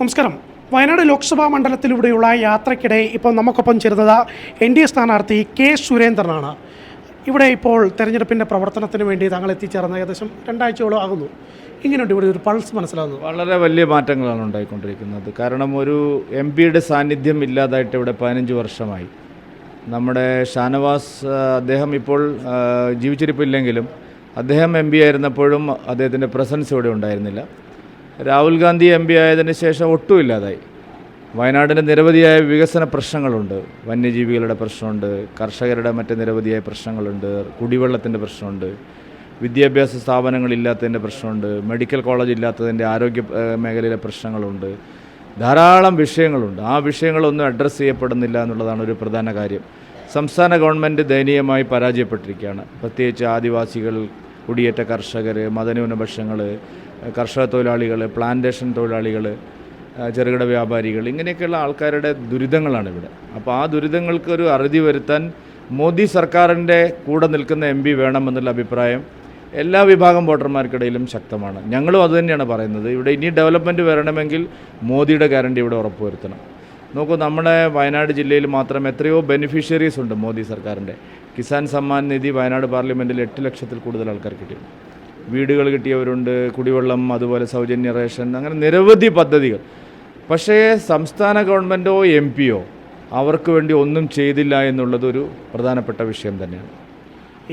നമസ്കാരം. വയനാട് ലോക്സഭാ മണ്ഡലത്തിലൂടെയുള്ള യാത്രയ്ക്കിടെ ഇപ്പോൾ നമുക്കൊപ്പം ചേരുന്നത് എൻ ഡി എ സ്ഥാനാർത്ഥി കെ സുരേന്ദ്രനാണ്. ഇവിടെ ഇപ്പോൾ തെരഞ്ഞെടുപ്പിന്റെ പ്രവർത്തനത്തിന് വേണ്ടി താങ്കൾ എത്തിച്ചേർന്ന ഏകദേശം രണ്ടാഴ്ചയോളം ആകുന്നു. ഇങ്ങനെയുണ്ട് ഇവിടെ ഒരു പൾസ് മനസ്സിലാകുന്നു വളരെ വലിയ മാറ്റങ്ങളാണ് ഉണ്ടായിക്കൊണ്ടിരിക്കുന്നത്. കാരണം ഒരു എം പിയുടെ സാന്നിധ്യം ഇല്ലാതായിട്ട് ഇവിടെ പതിനഞ്ച് വർഷമായി. നമ്മുടെ ഷാനവാസ് അദ്ദേഹം ഇപ്പോൾ ജീവിച്ചിരിപ്പില്ലെങ്കിലും അദ്ദേഹം എം പി ആയിരുന്നപ്പോഴും അദ്ദേഹത്തിന്റെ പ്രസൻസ് ഇവിടെ ഉണ്ടായിരുന്നില്ല. രാഹുൽ ഗാന്ധി എം പി ആയതിനു ശേഷം ഒട്ടും ഇല്ലാതായി. വയനാടിന് നിരവധിയായ വികസന പ്രശ്നങ്ങളുണ്ട്. വന്യജീവികളുടെ പ്രശ്നമുണ്ട്. കർഷകരുടെ മറ്റ് നിരവധിയായ പ്രശ്നങ്ങളുണ്ട്. കുടിവെള്ളത്തിന്റെ പ്രശ്നമുണ്ട്. വിദ്യാഭ്യാസ സ്ഥാപനങ്ങളില്ലാത്തതിന്റെ പ്രശ്നമുണ്ട്. മെഡിക്കൽ കോളേജ് ഇല്ലാത്തതിന്റെ ആരോഗ്യ മേഖലയിലെ പ്രശ്നങ്ങളുണ്ട്. ധാരാളം വിഷയങ്ങളുണ്ട്. ആ വിഷയങ്ങളൊന്നും അഡ്രസ്സ് ചെയ്യപ്പെടുന്നില്ല എന്നുള്ളതാണ് ഒരു പ്രധാന കാര്യം. സംസ്ഥാന ഗവൺമെന്റ് ദയനീയമായി പരാജയപ്പെട്ടിരിക്കുകയാണ്. പ്രത്യേകിച്ച് ആദിവാസികൾ കുടിയേറ്റ കർഷകർ മതന്യൂനപക്ഷങ്ങൾ കർഷക തൊഴിലാളികൾ പ്ലാന്റേഷൻ തൊഴിലാളികൾ ചെറുകിട വ്യാപാരികൾ ഇങ്ങനെയൊക്കെയുള്ള ആൾക്കാരുടെ ദുരിതങ്ങളാണ് ഇവിടെ. അപ്പോൾ ആ ദുരിതങ്ങൾക്ക് ഒരു അറുതി വരുത്താൻ മോദി സർക്കാരിന്റെ കൂടെ നിൽക്കുന്ന എം പി വേണമെന്നുള്ള അഭിപ്രായം എല്ലാ വിഭാഗം വോട്ടർമാർക്കിടയിലും ശക്തമാണ്. ഞങ്ങളും അതുതന്നെയാണ് പറയുന്നത്. ഇവിടെ ഇനി ഡെവലപ്മെന്റ് വരണമെങ്കിൽ മോദിയുടെ ഗ്യാരണ്ടി ഇവിടെ ഉറപ്പുവരുത്തണം നോക്കൂ നമ്മുടെ വയനാട് ജില്ലയിൽ മാത്രം എത്രയോ ബെനിഫിഷ്യറീസ് ഉണ്ട് മോദി സർക്കാരിന്റെ. കിസാൻ സമ്മാൻ നിധി വയനാട് പാർലമെന്റിൽ എട്ട് ലക്ഷത്തിൽ കൂടുതൽ ആൾക്കാർ കിട്ടി വീടുകൾ കിട്ടിയവരുണ്ട് കുടിവെള്ളം അതുപോലെ സൗജന്യ റേഷൻ അങ്ങനെ നിരവധി പദ്ധതികൾ. പക്ഷേ സംസ്ഥാന ഗവൺമെന്റോ എം പിയോ അവർക്ക് വേണ്ടി ഒന്നും ചെയ്തില്ല എന്നുള്ളതൊരു പ്രധാനപ്പെട്ട വിഷയം തന്നെയാണ്.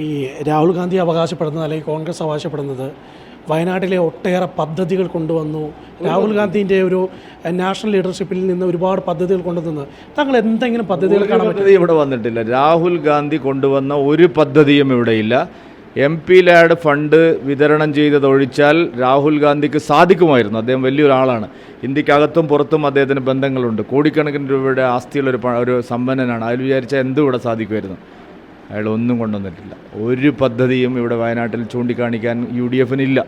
ഈ രാഹുൽ ഗാന്ധി അവകാശപ്പെടുന്നത് അല്ലെങ്കിൽ കോൺഗ്രസ് അവകാശപ്പെടുന്നത് വയനാട്ടിലെ ഒട്ടേറെ പദ്ധതികൾ കൊണ്ടുവന്നു. രാഹുൽ ഗാന്ധിന്റെ ഒരു നാഷണൽ ലീഡർഷിപ്പിൽ നിന്ന് ഒരുപാട് പദ്ധതികൾ കൊണ്ടുവന്നു. താങ്കൾ എന്തെങ്കിലും പദ്ധതികൾ കാണാൻ പദ്ധതി ഇവിടെ വന്നിട്ടില്ല. രാഹുൽ ഗാന്ധി കൊണ്ടുവന്ന ഒരു പദ്ധതിയും ഇവിടെയില്ല എം പി ലാഡ് ഫണ്ട് വിതരണം ചെയ്തതൊഴിച്ചാൽ രാഹുൽ ഗാന്ധിക്ക് സാധിക്കുമായിരുന്നു. അദ്ദേഹം വലിയൊരാളാണ്. ഇന്ത്യക്കകത്തും പുറത്തും അദ്ദേഹത്തിന് ബന്ധങ്ങളുണ്ട്. കോടിക്കണക്കിന് രൂപയുടെ ആസ്തിയുള്ള ഒരു ഒരു സമ്പന്നനാണ്. അതിൽ വിചാരിച്ചാൽ എന്തും ഇവിടെ സാധിക്കുമായിരുന്നു? അയാൾ ഒന്നും കൊണ്ടുവന്നിട്ടില്ല. ഒരു പദ്ധതിയും ഇവിടെ വയനാട്ടിൽ ചൂണ്ടിക്കാണിക്കാൻ യു ഡി എഫിനില്ല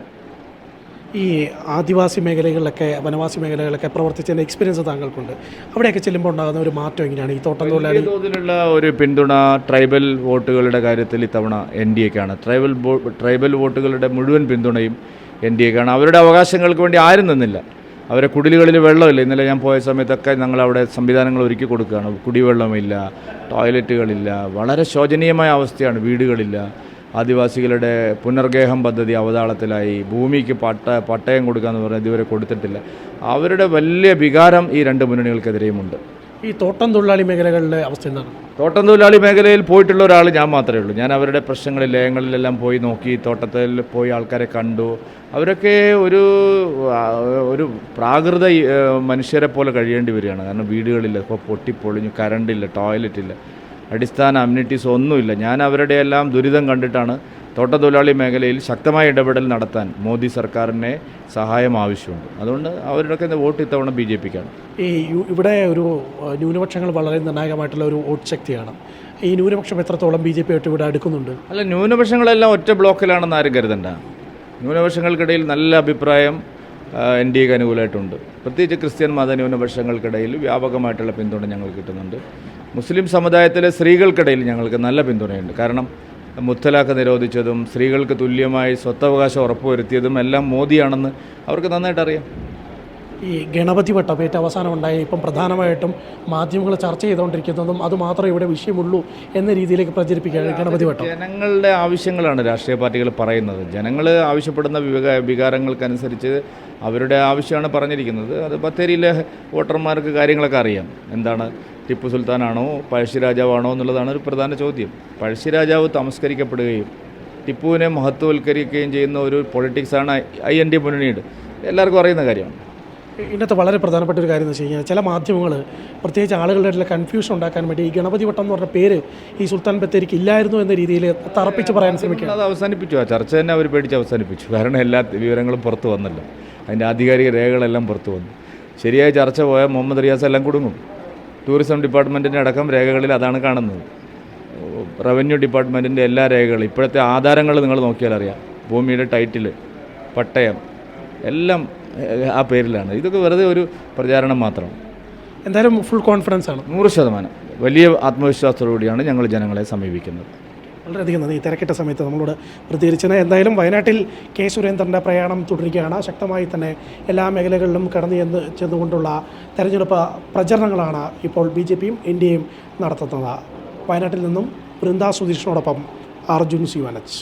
ഈ ആദിവാസി മേഖലകളിലൊക്കെ വനവാസി മേഖലകളിലൊക്കെ പ്രവർത്തിച്ചതിന്റെ എക്സ്പീരിയൻസ് താങ്കൾക്കുണ്ട്. അവിടെയൊക്കെ ചെല്ലുമ്പോൾ ഉണ്ടാകുന്ന ഒരു മാറ്റം എങ്ങനെയാണ്? ഈ തോട്ടം തൊഴിലാളി തോതിലുള്ള ഒരു പിന്തുണ ട്രൈബൽ വോട്ടുകളുടെ കാര്യത്തിൽ ഇത്തവണ എൻ ഡി എക്കാണ് ട്രൈബൽ ട്രൈബൽ വോട്ടുകളുടെ മുഴുവൻ പിന്തുണയും എൻ ഡി എക്കാണ് അവരുടെ അവകാശങ്ങൾക്ക് വേണ്ടി ആരും നിന്നില്ല. അവരെ കുടിലുകളിൽ വെള്ളമില്ല. ഇന്നലെ ഞാൻ പോയ സമയത്തൊക്കെ ഞങ്ങൾ അവിടെ സംവിധാനങ്ങൾ ഒരുക്കി കൊടുക്കുകയാണ്. കുടിവെള്ളമില്ല ടോയ്ലറ്റുകളില്ല വളരെ ശോചനീയമായ അവസ്ഥയാണ്. വീടുകളില്ല ആദിവാസികളുടെ പുനർഗേഹം പദ്ധതി അവതാളത്തിലായി ഭൂമിക്ക് പട്ട പട്ടയം കൊടുക്കുക എന്ന് പറഞ്ഞാൽ ഇതുവരെ കൊടുത്തിട്ടില്ല. അവരുടെ വലിയ വികാരം ഈ രണ്ട് മുന്നണികൾക്കെതിരെയുമുണ്ട്. ഈ തോട്ടം തൊഴിലാളി മേഖലകളിലെ അവസ്ഥ എന്താണ്? തോട്ടം തൊഴിലാളി മേഖലയിൽ പോയിട്ടുള്ള ഒരാൾ ഞാൻ മാത്രമേ ഉള്ളൂ. ഞാൻ അവരുടെ പ്രശ്നങ്ങളിൽ ലയങ്ങളിലെല്ലാം പോയി നോക്കി തോട്ടത്തിൽ പോയി ആൾക്കാരെ കണ്ടു. അവരൊക്കെ ഒരു ഒരു പ്രാകൃത മനുഷ്യരെ പോലെ കഴിയേണ്ടി വരികയാണ്. കാരണം വീടുകളില്ല ഇപ്പോൾ പൊട്ടിപ്പൊളിഞ്ഞു കറണ്ടില്ല ടോയ്ലറ്റില്ല. അടിസ്ഥാന അമ്യൂണിറ്റീസ് ഒന്നുമില്ല. ഞാൻ അവരുടെ എല്ലാം ദുരിതം കണ്ടിട്ടാണ് തോട്ടത്തൊഴിലാളി മേഖലയിൽ ശക്തമായ ഇടപെടൽ നടത്താൻ മോദി സർക്കാരിനെ സഹായം ആവശ്യമുണ്ട്. അതുകൊണ്ട് അവരുടെയൊക്കെ വോട്ട് ഇത്തവണ ബി ജെ പിക്കാണ്. ഈ ഇവിടെ ഒരു ന്യൂനപക്ഷങ്ങൾ വളരെ നിർണായകമായിട്ടുള്ള ഒരു വോട്ട് ശക്തിയാണ്. ഈ ന്യൂനപക്ഷം എത്രത്തോളം ബി ജെ പി ആയിട്ട് ഇവിടെ അടുക്കുന്നുണ്ട്? അല്ല ന്യൂനപക്ഷങ്ങളെല്ലാം ഒറ്റ ബ്ലോക്കിലാണെന്ന് ആരും കരുതണ്ട. ന്യൂനപക്ഷങ്ങൾക്കിടയിൽ നല്ല അഭിപ്രായം എൻ ഡി എക്ക് അനുകൂലമായിട്ടുണ്ട്. പ്രത്യേകിച്ച് ക്രിസ്ത്യൻ മത ന്യൂനപക്ഷങ്ങൾക്കിടയിൽ വ്യാപകമായിട്ടുള്ള പിന്തുണ ഞങ്ങൾ കിട്ടുന്നുണ്ട്. മുസ്ലിം സമുദായത്തിലെ സ്ത്രീകൾക്കിടയിൽ ഞങ്ങൾക്ക് നല്ല പിന്തുണയുണ്ട്. കാരണം മുത്തലാഖ് നിരോധിച്ചതും സ്ത്രീകൾക്ക് തുല്യമായി സ്വത്തവകാശം ഉറപ്പുവരുത്തിയതും എല്ലാം മോദിയാണെന്ന് അവർക്ക് നന്നായിട്ട് അറിയാം. ഈ ഗണപതി വട്ടം ഏറ്റവും അവസാനം ഉണ്ടായി ഇപ്പം പ്രധാനമായിട്ടും മാധ്യമങ്ങൾ ചർച്ച ചെയ്തുകൊണ്ടിരിക്കുന്നതും അതുമാത്രമേ ഇവിടെ വിഷയമുള്ളൂ എന്ന രീതിയിലേക്ക് പ്രചരിപ്പിക്കുകയാണ് ഗണപതി വട്ടം. ജനങ്ങളുടെ ആവശ്യങ്ങളാണ് രാഷ്ട്രീയ പാർട്ടികൾ പറയുന്നത്. ജനങ്ങൾ ആവശ്യപ്പെടുന്ന വിവ വികാരങ്ങൾക്കനുസരിച്ച് അവരുടെ ആവശ്യമാണ് പറഞ്ഞിരിക്കുന്നത്. അത് ബത്തേരിയിലെ വോട്ടർമാർക്ക് കാര്യങ്ങളൊക്കെ അറിയാം. എന്താണ് ടിപ്പു സുൽത്താനാണോ പഴശ്ശിരാജാവാണോ എന്നുള്ളതാണ് ഒരു പ്രധാന ചോദ്യം. പഴശ്ശിരാജാവ് തമസ്കരിക്കപ്പെടുകയും ടിപ്പുവിനെ മഹത്വവൽക്കരിക്കുകയും ചെയ്യുന്ന ഒരു പൊളിറ്റിക്സാണ് ഐ എൻ ഡി മുന്നണിയുടെ. എല്ലാവർക്കും അറിയുന്ന കാര്യമാണ്. ഇതിനകത്ത് വളരെ പ്രധാനപ്പെട്ട ഒരു കാര്യം എന്ന് വെച്ച് കഴിഞ്ഞാൽ ചില മാധ്യമങ്ങൾ പ്രത്യേകിച്ച് ആളുകളുടെ ഇടയിൽ കൺഫ്യൂഷൻ ഉണ്ടാക്കാൻ വേണ്ടി ഈ ഗണപതി വട്ടം എന്ന് പറഞ്ഞ പേര് ഈ സുൽത്താൻ ബത്തേരിക്ക് ഇല്ലായിരുന്നു എന്ന രീതിയിൽ തറപ്പിച്ച് പറയാൻ ശ്രമിക്കുക അത് അവസാനിപ്പിച്ചു. ആ ചർച്ച തന്നെ അവർ പേടിച്ച് അവസാനിപ്പിച്ചു. കാരണം എല്ലാ വിവരങ്ങളും പുറത്തു വന്നല്ലോ. അതിന്റെ ആധികാരിക രേഖകളെല്ലാം പുറത്തു വന്നു. ശരിയായ ചർച്ച പോയാൽ മുഹമ്മദ് റിയാസ് എല്ലാം കുടുങ്ങും. ടൂറിസം ഡിപ്പാർട്ട്മെന്റിന്റെ അടക്കം രേഖകളിൽ അതാണ് കാണുന്നത്. റവന്യൂ ഡിപ്പാർട്ട്മെന്റിന്റെ എല്ലാ രേഖകളും ഇപ്പോഴത്തെ ആധാരങ്ങൾ നിങ്ങൾ നോക്കിയാൽ അറിയാം. ഭൂമിയുടെ ടൈറ്റിൽ പട്ടയം എല്ലാം ആ പേരിലാണ്. ഇതൊക്കെ വെറുതെ ഒരു പ്രചാരണം മാത്രം. എന്തായാലും ഫുൾ കോൺഫിഡൻസ് ആണ്. നൂറ് ശതമാനം. വലിയ ആത്മവിശ്വാസത്തോടുകൂടിയാണ് ഞങ്ങൾ ജനങ്ങളെ സമീപിക്കുന്നത്. വളരെയധികം നന്ദി. തിരക്കിട്ട സമയത്ത് നമ്മളോട് പ്രതികരിച്ചത് എന്തായാലും വയനാട്ടിൽ കെ സുരേന്ദ്രന്റെ പ്രയാണം തുടരുകയാണ്. ശക്തമായി തന്നെ എല്ലാ മേഖലകളിലും കടന്നു ചെന്ന് ചെന്നുകൊണ്ടുള്ള തെരഞ്ഞെടുപ്പ് പ്രചരണങ്ങളാണ് ഇപ്പോൾ ബി ജെ പിയും എൻ ഡി എയും നടത്തുന്നത്. വയനാട്ടിൽ നിന്നും വൃന്ദാ സുധീഷിനോടൊപ്പം അർജുൻ സി വനച്ച്